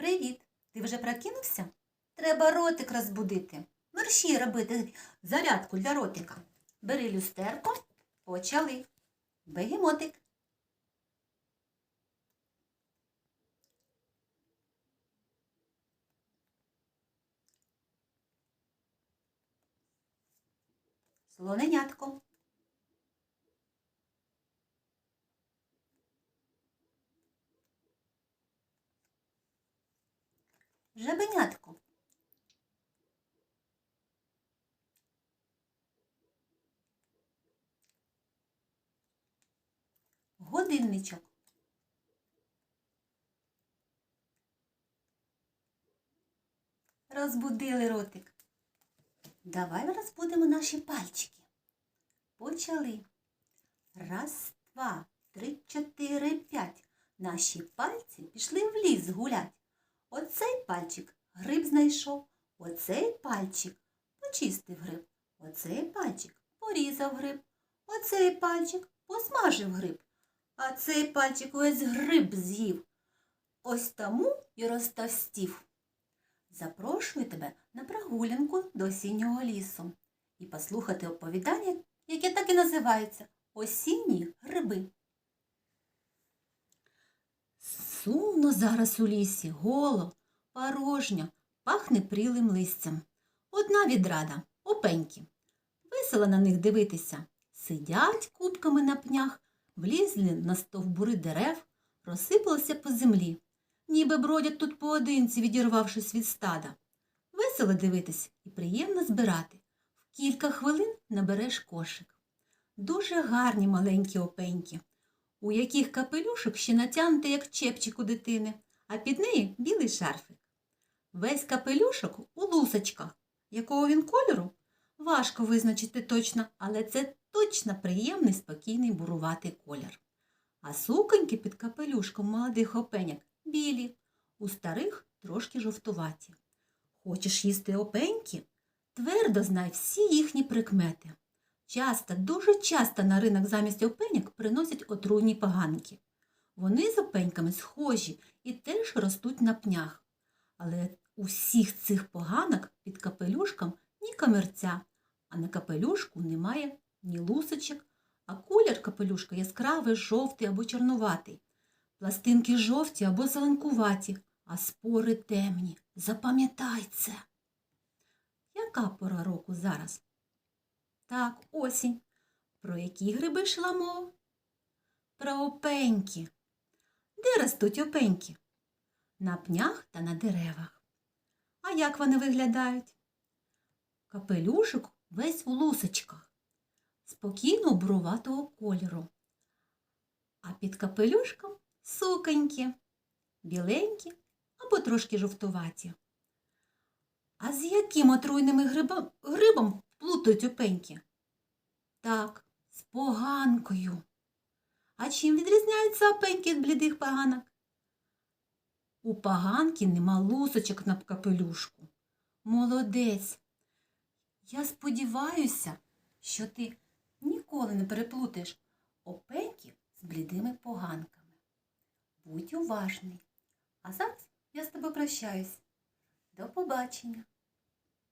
Привіт! Ти вже прокинувся? Треба ротик розбудити. Мерщій робити зарядку для ротика. Бери люстерко, почали. Бегемотик. Слоненятко. Жабенятко. Годинничок. Розбудили ротик. Давай розбудимо наші пальчики. Почали. Раз, два, три, чотири, п'ять. Наші пальці пішли в ліс гулять. Оцей пальчик гриб знайшов, оцей пальчик почистив гриб, оцей пальчик порізав гриб, оцей пальчик посмажив гриб, а цей пальчик весь гриб з'їв. Ось тому і розтовстів. Запрошую тебе на прогулянку до осіннього лісу і послухати оповідання, яке так і називається Осінні гриби. Сумно зараз у лісі, голо, порожньо, пахне прілим листям. Одна відрада, опеньки. Весело на них дивитися. Сидять кубками на пнях, влізли на стовбури дерев, розсипалися по землі. Ніби бродять тут поодинці, відірвавшись від стада. Весело дивитись і приємно збирати. В кілька хвилин набереш кошик. Дуже гарні маленькі опеньки у яких капелюшок ще натягнутий, як чепчик у дитини, а під неї білий шарфик. Весь капелюшок у лусочках, якого він кольору, важко визначити точно, але це точно приємний, спокійний буруватий колір. А суконьки під капелюшком молодих опеняк білі, у старих трошки жовтуваті. Хочеш їсти опеньки? Твердо знай всі їхні прикмети. Часто, дуже часто на ринок замість опеняк приносять отруйні поганки. Вони з опеньками схожі і теж ростуть на пнях. Але у всіх цих поганок під капелюшком ні камерця, а на капелюшку немає ні лусочок, а колір капелюшка яскравий, жовтий або чорнуватий. Пластинки жовті або зеленкуваті, а спори темні. Запам'ятай це. Яка пора року зараз? Так, осінь. Про які гриби йшла мова? Про опеньки. Де ростуть опеньки? На пнях та на деревах. А як вони виглядають? Капелюшок весь у лусочках, спокійно броватого кольору. А під капелюшком суконьки, біленькі або трошки жовтуваті. А з яким отруйними грибом, плутають опеньки? Так, з поганкою. А чим відрізняються опеньки від блідих поганок? У поганки нема лусочок на капелюшку. Молодець. Я сподіваюся, що ти ніколи не переплутаєш опеньки з блідими поганками. Будь уважний. А зараз я з тобою прощаюсь. До побачення.